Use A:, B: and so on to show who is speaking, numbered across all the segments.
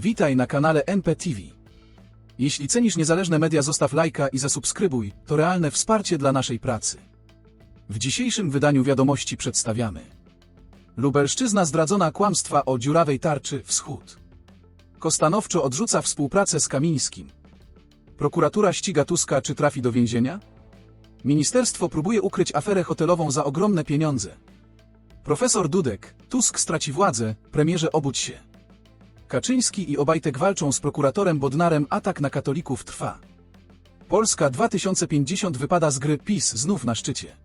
A: Witaj na kanale NPTV. Jeśli cenisz niezależne media, zostaw lajka i zasubskrybuj, to realne wsparcie dla naszej pracy. W dzisiejszym wydaniu wiadomości przedstawiamy Lubelszczyzna zdradzona kłamstwa o dziurawej tarczy Wschód. Kostanowczo odrzuca współpracę z Kamińskim. Prokuratura ściga Tuska, czy trafi do więzienia? Ministerstwo próbuje ukryć aferę hotelową za ogromne pieniądze. Profesor Dudek, Tusk straci władzę, premierze obudź się. Kaczyński i Obajtek walczą z prokuratorem Bodnarem, atak na katolików trwa. Polska 2050 wypada z gry PiS znów na szczycie.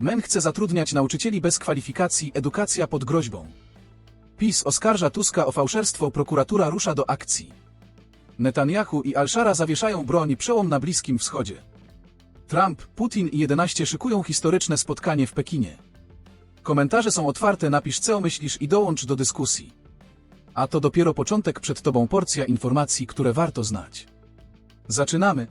A: MEN chce zatrudniać nauczycieli bez kwalifikacji, edukacja pod groźbą. PiS oskarża Tuska o fałszerstwo, prokuratura rusza do akcji. Netanyahu i Al-Shara zawieszają broń, przełom na Bliskim Wschodzie. Trump, Putin i 11 szykują historyczne spotkanie w Pekinie. Komentarze są otwarte, napisz co myślisz i dołącz do dyskusji. A to dopiero początek przed Tobą porcja informacji, które warto znać. Zaczynamy.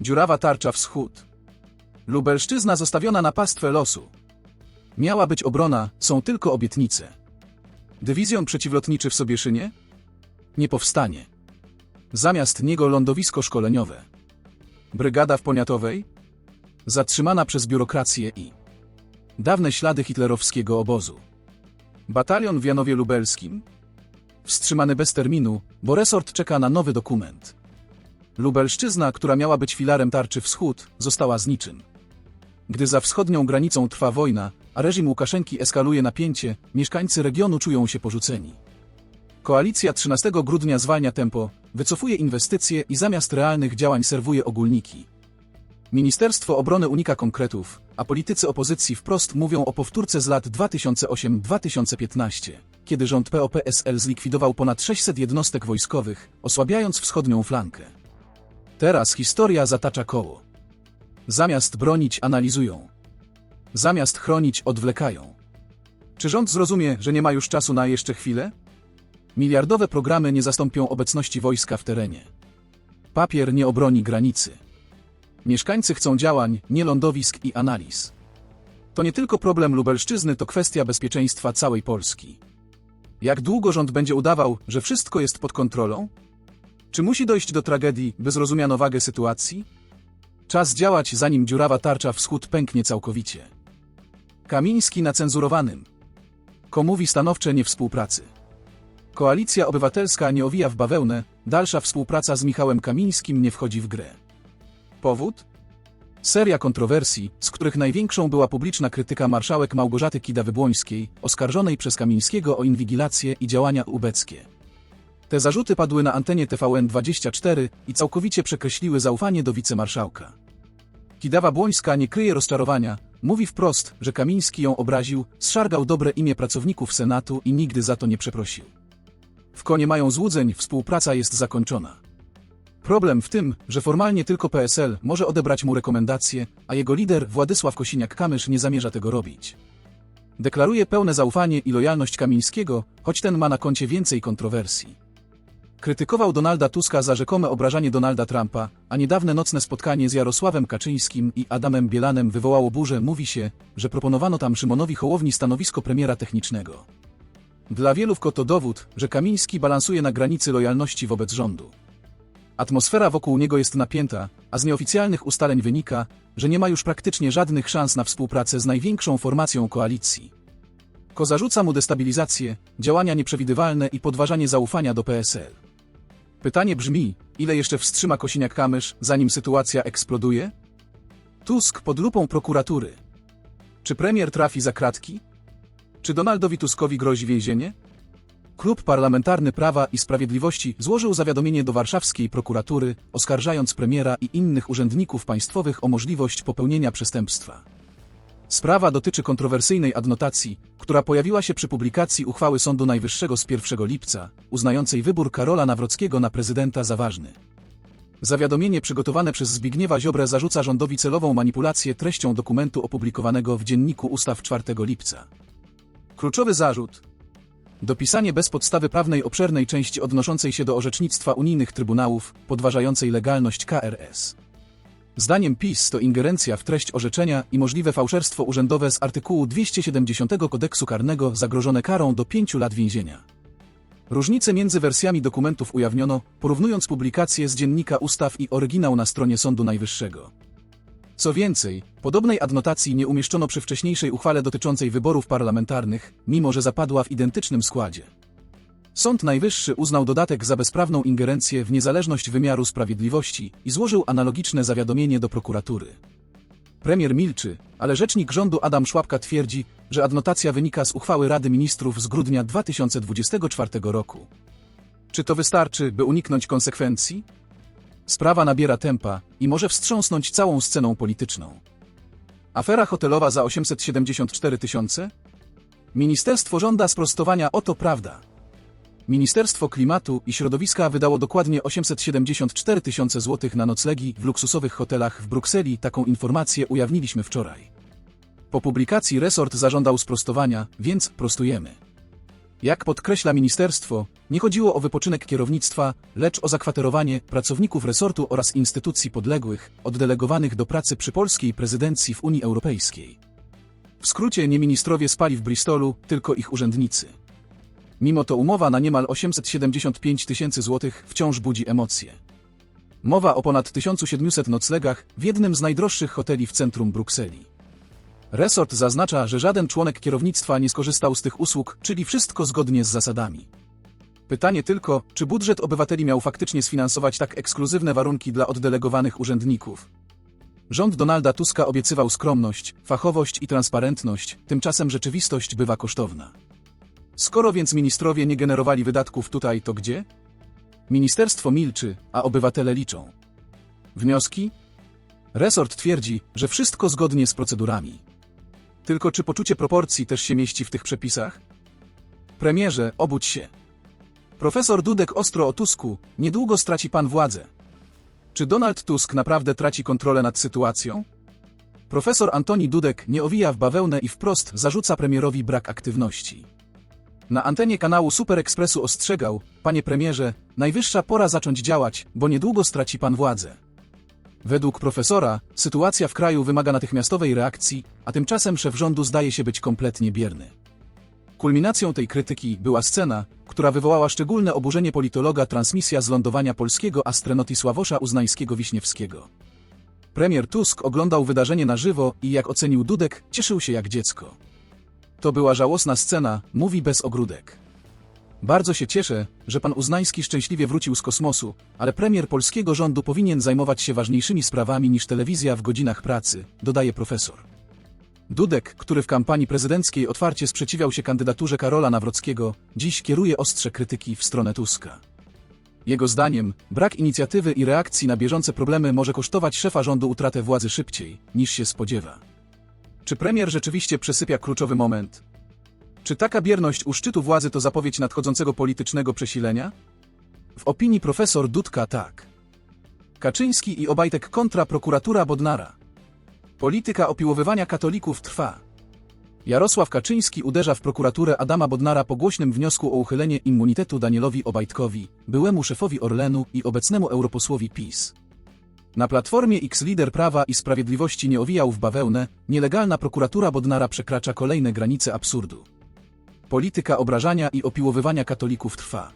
A: Dziurawa tarcza wschód. Lubelszczyzna zostawiona na pastwę losu. Miała być obrona, są tylko obietnice. Dywizjon przeciwlotniczy w Sobieszynie? Nie powstanie. Zamiast niego lądowisko szkoleniowe. Brygada w Poniatowej? Zatrzymana przez biurokrację i dawne ślady hitlerowskiego obozu. Batalion w Janowie Lubelskim? Wstrzymany bez terminu, bo resort czeka na nowy dokument. Lubelszczyzna, która miała być filarem tarczy wschód, została z niczym. Gdy za wschodnią granicą trwa wojna, a reżim Łukaszenki eskaluje napięcie, mieszkańcy regionu czują się porzuceni. Koalicja 13 grudnia zwalnia tempo, wycofuje inwestycje i zamiast realnych działań serwuje ogólniki. Ministerstwo Obrony unika konkretów, a politycy opozycji wprost mówią o powtórce z lat 2008-2015, kiedy rząd PO-PSL zlikwidował ponad 600 jednostek wojskowych, osłabiając wschodnią flankę. Teraz historia zatacza koło. Zamiast bronić, analizują. Zamiast chronić, odwlekają. Czy rząd zrozumie, że nie ma już czasu na jeszcze chwilę? Miliardowe programy nie zastąpią obecności wojska w terenie. Papier nie obroni granicy. Mieszkańcy chcą działań, nie lądowisk i analiz. To nie tylko problem Lubelszczyzny, to kwestia bezpieczeństwa całej Polski. Jak długo rząd będzie udawał, że wszystko jest pod kontrolą? Czy musi dojść do tragedii, by zrozumiano wagę sytuacji? Czas działać, zanim dziurawa tarcza wschód pęknie całkowicie. Kamiński na cenzurowanym. Komówi stanowcze nie współpracy. Koalicja Obywatelska nie owija w bawełnę, dalsza współpraca z Michałem Kamińskim nie wchodzi w grę. Powód? Seria kontrowersji, z których największą była publiczna krytyka marszałek Małgorzaty Kidawy-Błońskiej, oskarżonej przez Kamińskiego o inwigilację i działania ubeckie. Te zarzuty padły na antenie TVN24 i całkowicie przekreśliły zaufanie do wicemarszałka. Kidawa-Błońska nie kryje rozczarowania, mówi wprost, że Kamiński ją obraził, zszargał dobre imię pracowników Senatu i nigdy za to nie przeprosił. W konie mają złudzeń, współpraca jest zakończona. Problem w tym, że formalnie tylko PSL może odebrać mu rekomendacje, a jego lider Władysław Kosiniak-Kamysz nie zamierza tego robić. Deklaruje pełne zaufanie i lojalność Kamińskiego, choć ten ma na koncie więcej kontrowersji. Krytykował Donalda Tuska za rzekome obrażanie Donalda Trumpa, a niedawne nocne spotkanie z Jarosławem Kaczyńskim i Adamem Bielanem wywołało burzę. Mówi się, że proponowano tam Szymonowi Hołowni stanowisko premiera technicznego. Dla wielu to dowód, że Kamiński balansuje na granicy lojalności wobec rządu. Atmosfera wokół niego jest napięta, a z nieoficjalnych ustaleń wynika, że nie ma już praktycznie żadnych szans na współpracę z największą formacją koalicji. Ko zarzuca mu destabilizację, działania nieprzewidywalne i podważanie zaufania do PSL. Pytanie brzmi, ile jeszcze wstrzyma Kosiniak-Kamysz, zanim sytuacja eksploduje? Tusk pod lupą prokuratury. Czy premier trafi za kratki? Czy Donaldowi Tuskowi grozi więzienie? Klub Parlamentarny Prawa i Sprawiedliwości złożył zawiadomienie do warszawskiej prokuratury, oskarżając premiera i innych urzędników państwowych o możliwość popełnienia przestępstwa. Sprawa dotyczy kontrowersyjnej adnotacji, która pojawiła się przy publikacji uchwały Sądu Najwyższego z 1 lipca, uznającej wybór Karola Nawrockiego na prezydenta za ważny. Zawiadomienie przygotowane przez Zbigniewa Ziobrę zarzuca rządowi celową manipulację treścią dokumentu opublikowanego w Dzienniku Ustaw 4 lipca. Kluczowy zarzut. Dopisanie bez podstawy prawnej obszernej części odnoszącej się do orzecznictwa unijnych trybunałów, podważającej legalność KRS. Zdaniem PiS to ingerencja w treść orzeczenia i możliwe fałszerstwo urzędowe z artykułu 270 kodeksu karnego zagrożone karą do 5 lat więzienia. Różnice między wersjami dokumentów ujawniono, porównując publikacje z Dziennika Ustaw i oryginał na stronie Sądu Najwyższego. Co więcej, podobnej adnotacji nie umieszczono przy wcześniejszej uchwale dotyczącej wyborów parlamentarnych, mimo że zapadła w identycznym składzie. Sąd Najwyższy uznał dodatek za bezprawną ingerencję w niezależność wymiaru sprawiedliwości i złożył analogiczne zawiadomienie do prokuratury. Premier milczy, ale rzecznik rządu Adam Szłapka twierdzi, że adnotacja wynika z uchwały Rady Ministrów z grudnia 2024 roku. Czy to wystarczy, by uniknąć konsekwencji? Sprawa nabiera tempa i może wstrząsnąć całą sceną polityczną. Afera hotelowa za 874 tysiące? Ministerstwo żąda sprostowania oto prawda. Ministerstwo Klimatu i Środowiska wydało dokładnie 874 tysiące złotych na noclegi w luksusowych hotelach w Brukseli. Taką informację ujawniliśmy wczoraj. Po publikacji resort zażądał sprostowania, więc prostujemy. Jak podkreśla ministerstwo, nie chodziło o wypoczynek kierownictwa, lecz o zakwaterowanie pracowników resortu oraz instytucji podległych, oddelegowanych do pracy przy polskiej prezydencji w Unii Europejskiej. W skrócie nie ministrowie spali w Bristolu, tylko ich urzędnicy. Mimo to umowa na niemal 875 tysięcy złotych wciąż budzi emocje. Mowa o ponad 1700 noclegach w jednym z najdroższych hoteli w centrum Brukseli. Resort zaznacza, że żaden członek kierownictwa nie skorzystał z tych usług, czyli wszystko zgodnie z zasadami. Pytanie tylko, czy budżet obywateli miał faktycznie sfinansować tak ekskluzywne warunki dla oddelegowanych urzędników. Rząd Donalda Tuska obiecywał skromność, fachowość i transparentność, tymczasem rzeczywistość bywa kosztowna. Skoro więc ministrowie nie generowali wydatków tutaj, to gdzie? Ministerstwo milczy, a obywatele liczą. Wnioski? Resort twierdzi, że wszystko zgodnie z procedurami. Tylko czy poczucie proporcji też się mieści w tych przepisach? Premierze, obudź się. Profesor Dudek ostro o Tusku, niedługo straci pan władzę. Czy Donald Tusk naprawdę traci kontrolę nad sytuacją? Profesor Antoni Dudek nie owija w bawełnę i wprost zarzuca premierowi brak aktywności. Na antenie kanału Super Expressu ostrzegał, panie premierze, najwyższa pora zacząć działać, bo niedługo straci pan władzę. Według profesora, sytuacja w kraju wymaga natychmiastowej reakcji, a tymczasem szef rządu zdaje się być kompletnie bierny. Kulminacją tej krytyki była scena, która wywołała szczególne oburzenie politologa transmisja z lądowania polskiego astronauty Sławosza Uznańskiego-Wiśniewskiego. Premier Tusk oglądał wydarzenie na żywo i jak ocenił Dudek, cieszył się jak dziecko. To była żałosna scena, mówi bez ogródek. Bardzo się cieszę, że pan Uznański szczęśliwie wrócił z kosmosu, ale premier polskiego rządu powinien zajmować się ważniejszymi sprawami niż telewizja w godzinach pracy, dodaje profesor. Dudek, który w kampanii prezydenckiej otwarcie sprzeciwiał się kandydaturze Karola Nawrockiego, dziś kieruje ostrze krytyki w stronę Tuska. Jego zdaniem, brak inicjatywy i reakcji na bieżące problemy może kosztować szefa rządu utratę władzy szybciej, niż się spodziewa. Czy premier rzeczywiście przesypia kluczowy moment? Czy taka bierność u szczytu władzy to zapowiedź nadchodzącego politycznego przesilenia? W opinii profesor Dudka tak. Kaczyński i Obajtek kontra prokuratura Bodnara. Polityka opiłowywania katolików trwa. Jarosław Kaczyński uderza w prokuraturę Adama Bodnara po głośnym wniosku o uchylenie immunitetu Danielowi Obajtkowi, byłemu szefowi Orlenu i obecnemu europosłowi PiS. Na platformie X lider Prawa i Sprawiedliwości nie owijał w bawełnę, nielegalna prokuratura Bodnara przekracza kolejne granice absurdu. Polityka obrażania i opiłowywania katolików trwa.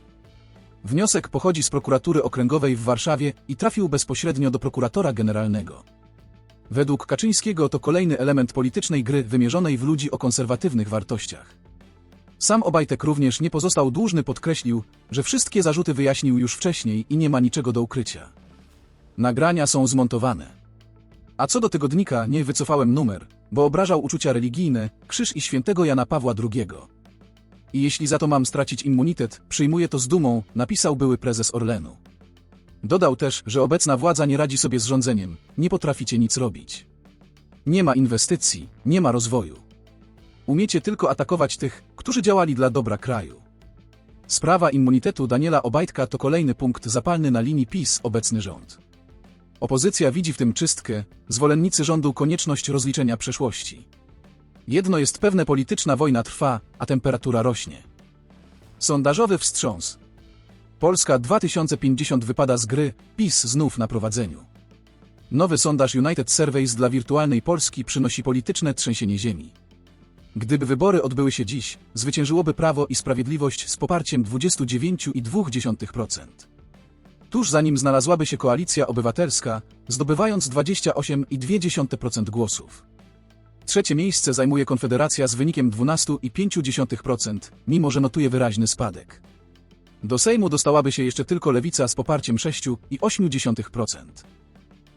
A: Wniosek pochodzi z prokuratury okręgowej w Warszawie i trafił bezpośrednio do prokuratora generalnego. Według Kaczyńskiego to kolejny element politycznej gry wymierzonej w ludzi o konserwatywnych wartościach. Sam Obajtek również nie pozostał dłużny podkreślił, że wszystkie zarzuty wyjaśnił już wcześniej i nie ma niczego do ukrycia. Nagrania są zmontowane. A co do tygodnika, nie wycofałem numer, bo obrażał uczucia religijne, krzyż i świętego Jana Pawła II. I jeśli za to mam stracić immunitet, przyjmuję to z dumą, napisał były prezes Orlenu. Dodał też, że obecna władza nie radzi sobie z rządzeniem, nie potraficie nic robić. Nie ma inwestycji, nie ma rozwoju. Umiecie tylko atakować tych, którzy działali dla dobra kraju. Sprawa immunitetu Daniela Obajtka to kolejny punkt zapalny na linii PiS obecny rząd. Opozycja widzi w tym czystkę, zwolennicy rządu konieczność rozliczenia przeszłości. Jedno jest pewne polityczna wojna trwa, a temperatura rośnie. Sondażowy wstrząs. Polska 2050 wypada z gry, PiS znów na prowadzeniu. Nowy sondaż United Surveys dla wirtualnej Polski przynosi polityczne trzęsienie ziemi. Gdyby wybory odbyły się dziś, zwyciężyłoby Prawo i Sprawiedliwość z poparciem 29,2%. Tuż za nim znalazłaby się Koalicja Obywatelska, zdobywając 28,2% głosów. Trzecie miejsce zajmuje Konfederacja z wynikiem 12,5%, mimo że notuje wyraźny spadek. Do Sejmu dostałaby się jeszcze tylko Lewica z poparciem 6,8%.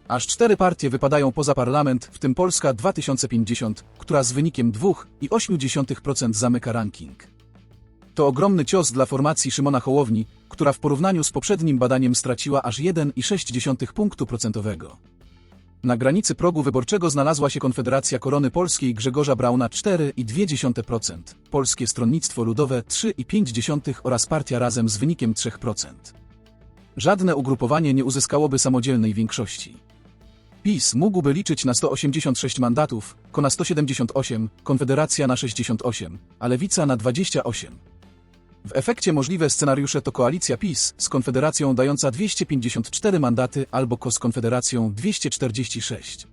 A: Aż cztery partie wypadają poza parlament, w tym Polska 2050, która z wynikiem 2,8% zamyka ranking. To ogromny cios dla formacji Szymona Hołowni, która w porównaniu z poprzednim badaniem straciła aż 1,6 punktu procentowego. Na granicy progu wyborczego znalazła się Konfederacja Korony Polskiej Grzegorza Brauna 4,2%, Polskie Stronnictwo Ludowe 3,5% oraz Partia Razem z wynikiem 3%. Żadne ugrupowanie nie uzyskałoby samodzielnej większości. PiS mógłby liczyć na 186 mandatów, Ko na 178, Konfederacja na 68, a Lewica na 28. W efekcie możliwe scenariusze to koalicja PiS z Konfederacją dająca 254 mandaty albo z Konfederacją 246.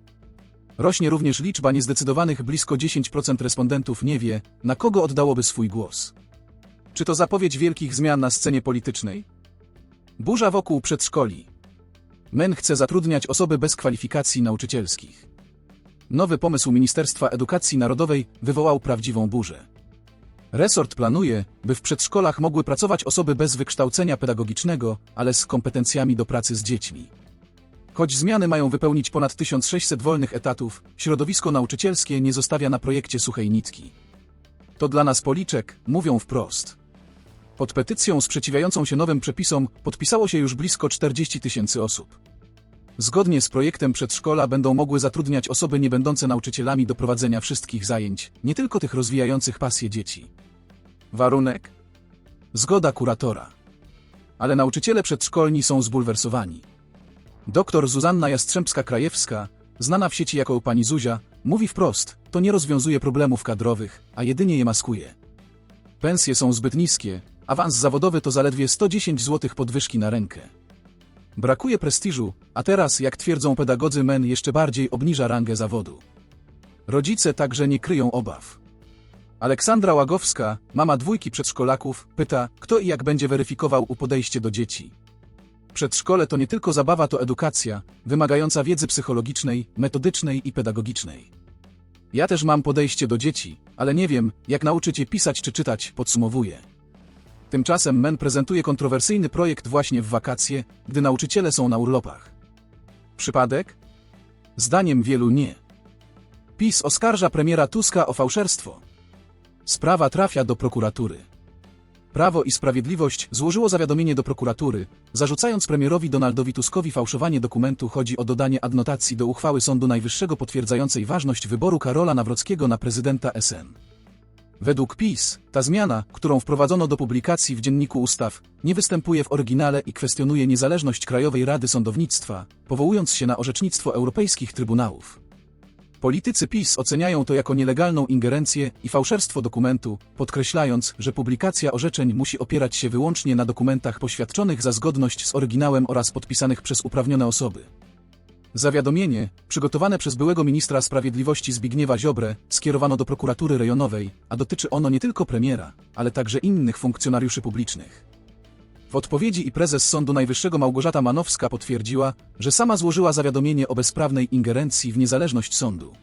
A: Rośnie również liczba niezdecydowanych, blisko 10% respondentów nie wie, na kogo oddałoby swój głos. Czy to zapowiedź wielkich zmian na scenie politycznej? Burza wokół przedszkoli. MEN chce zatrudniać osoby bez kwalifikacji nauczycielskich. Nowy pomysł Ministerstwa Edukacji Narodowej wywołał prawdziwą burzę. Resort planuje, by w przedszkolach mogły pracować osoby bez wykształcenia pedagogicznego, ale z kompetencjami do pracy z dziećmi. Choć zmiany mają wypełnić ponad 1600 wolnych etatów, środowisko nauczycielskie nie zostawia na projekcie suchej nitki. To dla nas policzek, mówią wprost. Pod petycją sprzeciwiającą się nowym przepisom podpisało się już blisko 40 tysięcy osób. Zgodnie z projektem przedszkola będą mogły zatrudniać osoby niebędące nauczycielami do prowadzenia wszystkich zajęć, nie tylko tych rozwijających pasje dzieci. Warunek? Zgoda kuratora. Ale nauczyciele przedszkolni są zbulwersowani. Doktor Zuzanna Jastrzębska-Krajewska, znana w sieci jako pani Zuzia, mówi wprost, to nie rozwiązuje problemów kadrowych, a jedynie je maskuje. Pensje są zbyt niskie, awans zawodowy to zaledwie 110 zł podwyżki na rękę. Brakuje prestiżu, a teraz, jak twierdzą pedagodzy MEN, jeszcze bardziej obniża rangę zawodu. Rodzice także nie kryją obaw. Aleksandra Łagowska, mama dwójki przedszkolaków, pyta, kto i jak będzie weryfikował u podejście do dzieci. Przedszkole to nie tylko zabawa, to edukacja, wymagająca wiedzy psychologicznej, metodycznej i pedagogicznej. Ja też mam podejście do dzieci, ale nie wiem, jak nauczyć je pisać czy czytać, podsumowuje. Tymczasem MEN prezentuje kontrowersyjny projekt właśnie w wakacje, gdy nauczyciele są na urlopach. Przypadek? Zdaniem wielu nie. PiS oskarża premiera Tuska o fałszerstwo. Sprawa trafia do prokuratury. Prawo i Sprawiedliwość złożyło zawiadomienie do prokuratury, zarzucając premierowi Donaldowi Tuskowi fałszowanie dokumentu. Chodzi o dodanie adnotacji do uchwały Sądu Najwyższego potwierdzającej ważność wyboru Karola Nawrockiego na prezydenta SN. Według PiS, ta zmiana, którą wprowadzono do publikacji w Dzienniku Ustaw, nie występuje w oryginale i kwestionuje niezależność Krajowej Rady Sądownictwa, powołując się na orzecznictwo europejskich trybunałów. Politycy PiS oceniają to jako nielegalną ingerencję i fałszerstwo dokumentu, podkreślając, że publikacja orzeczeń musi opierać się wyłącznie na dokumentach poświadczonych za zgodność z oryginałem oraz podpisanych przez uprawnione osoby. Zawiadomienie, przygotowane przez byłego ministra sprawiedliwości Zbigniewa Ziobrę, skierowano do prokuratury rejonowej, a dotyczy ono nie tylko premiera, ale także innych funkcjonariuszy publicznych. W odpowiedzi i prezes Sądu Najwyższego Małgorzata Manowska potwierdziła, że sama złożyła zawiadomienie o bezprawnej ingerencji w niezależność sądu.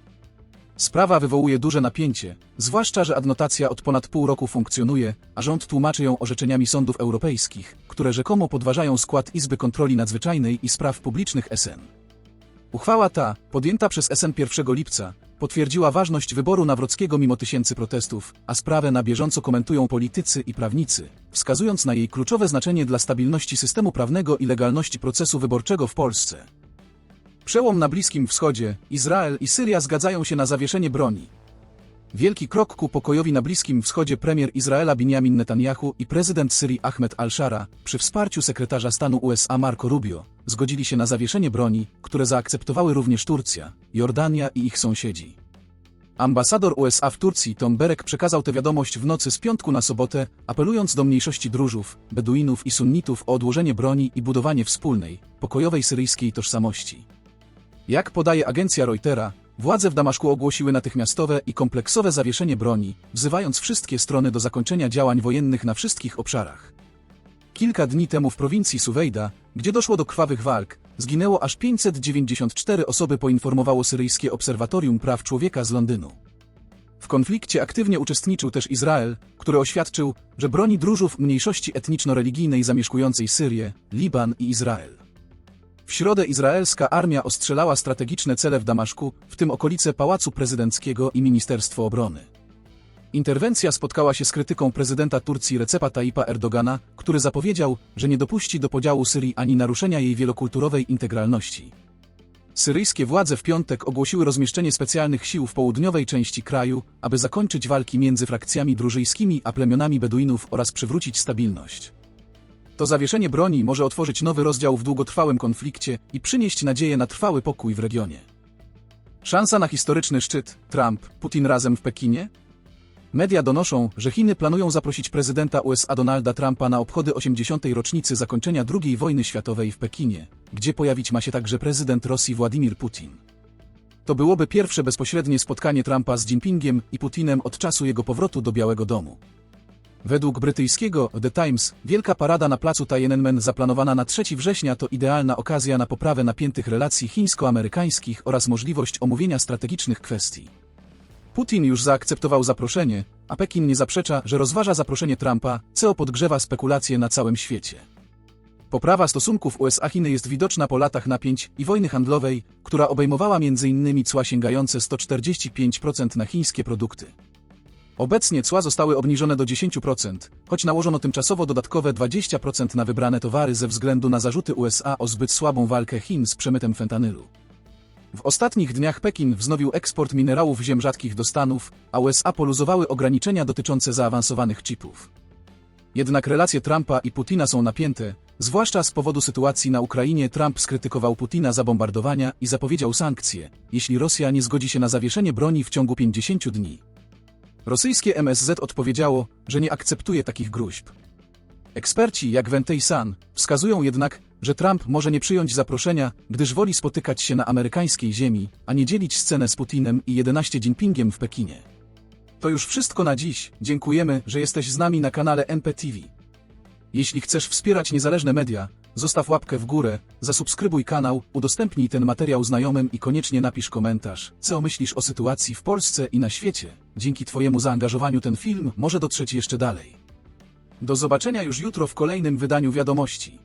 A: Sprawa wywołuje duże napięcie, zwłaszcza, że adnotacja od ponad pół roku funkcjonuje, a rząd tłumaczy ją orzeczeniami sądów europejskich, które rzekomo podważają skład Izby Kontroli Nadzwyczajnej i Spraw Publicznych SN. Uchwała ta, podjęta przez SN 1 lipca, potwierdziła ważność wyboru Nawrockiego mimo tysięcy protestów, a sprawę na bieżąco komentują politycy i prawnicy, wskazując na jej kluczowe znaczenie dla stabilności systemu prawnego i legalności procesu wyborczego w Polsce. Przełom na Bliskim Wschodzie, Izrael i Syria zgadzają się na zawieszenie broni. Wielki krok ku pokojowi na Bliskim Wschodzie premier Izraela Benjamin Netanyahu i prezydent Syrii Ahmed al-Shara, przy wsparciu sekretarza stanu USA Marco Rubio, zgodzili się na zawieszenie broni, które zaakceptowały również Turcja, Jordania i ich sąsiedzi. Ambasador USA w Turcji Tom Berek przekazał tę wiadomość w nocy z piątku na sobotę, apelując do mniejszości Drużów, Beduinów i Sunnitów o odłożenie broni i budowanie wspólnej, pokojowej syryjskiej tożsamości. Jak podaje agencja Reutera, władze w Damaszku ogłosiły natychmiastowe i kompleksowe zawieszenie broni, wzywając wszystkie strony do zakończenia działań wojennych na wszystkich obszarach. Kilka dni temu w prowincji Suwejda, gdzie doszło do krwawych walk, zginęło aż 594 osoby, poinformowało syryjskie Obserwatorium Praw Człowieka z Londynu. W konflikcie aktywnie uczestniczył też Izrael, który oświadczył, że broni dróżów mniejszości etniczno-religijnej zamieszkującej Syrię, Liban i Izrael. W środę izraelska armia ostrzelała strategiczne cele w Damaszku, w tym okolice Pałacu Prezydenckiego i Ministerstwo Obrony. Interwencja spotkała się z krytyką prezydenta Turcji Recepa Tayyipa Erdogana, który zapowiedział, że nie dopuści do podziału Syrii ani naruszenia jej wielokulturowej integralności. Syryjskie władze w piątek ogłosiły rozmieszczenie specjalnych sił w południowej części kraju, aby zakończyć walki między frakcjami drużyjskimi a plemionami Beduinów oraz przywrócić stabilność. To zawieszenie broni może otworzyć nowy rozdział w długotrwałym konflikcie i przynieść nadzieję na trwały pokój w regionie. Szansa na historyczny szczyt Trump, Putin razem w Pekinie? Media donoszą, że Chiny planują zaprosić prezydenta USA Donalda Trumpa na obchody 80. rocznicy zakończenia II wojny światowej w Pekinie, gdzie pojawić ma się także prezydent Rosji Władimir Putin. To byłoby pierwsze bezpośrednie spotkanie Trumpa z Jinpingiem i Putinem od czasu jego powrotu do Białego Domu. Według brytyjskiego The Times, wielka parada na placu Tiananmen zaplanowana na 3 września to idealna okazja na poprawę napiętych relacji chińsko-amerykańskich oraz możliwość omówienia strategicznych kwestii. Putin już zaakceptował zaproszenie, a Pekin nie zaprzecza, że rozważa zaproszenie Trumpa, co podgrzewa spekulacje na całym świecie. Poprawa stosunków USA-Chiny jest widoczna po latach napięć i wojny handlowej, która obejmowała m.in. cła sięgające 145% na chińskie produkty. Obecnie cła zostały obniżone do 10%, choć nałożono tymczasowo dodatkowe 20% na wybrane towary ze względu na zarzuty USA o zbyt słabą walkę Chin z przemytem fentanylu. W ostatnich dniach Pekin wznowił eksport minerałów ziem rzadkich do Stanów, a USA poluzowały ograniczenia dotyczące zaawansowanych chipów. Jednak relacje Trumpa i Putina są napięte, zwłaszcza z powodu sytuacji na Ukrainie. Trump skrytykował Putina za bombardowania i zapowiedział sankcje, jeśli Rosja nie zgodzi się na zawieszenie broni w ciągu 50 dni. Rosyjskie MSZ odpowiedziało, że nie akceptuje takich gruźb. Eksperci jak Wentei San wskazują jednak, że Trump może nie przyjąć zaproszenia, gdyż woli spotykać się na amerykańskiej ziemi, a nie dzielić scenę z Putinem i 11 Jinpingiem w Pekinie. To już wszystko na dziś, dziękujemy, że jesteś z nami na kanale NPTV. Jeśli chcesz wspierać niezależne media, zostaw łapkę w górę, zasubskrybuj kanał, udostępnij ten materiał znajomym i koniecznie napisz komentarz, co myślisz o sytuacji w Polsce i na świecie. Dzięki Twojemu zaangażowaniu ten film może dotrzeć jeszcze dalej. Do zobaczenia już jutro w kolejnym wydaniu wiadomości.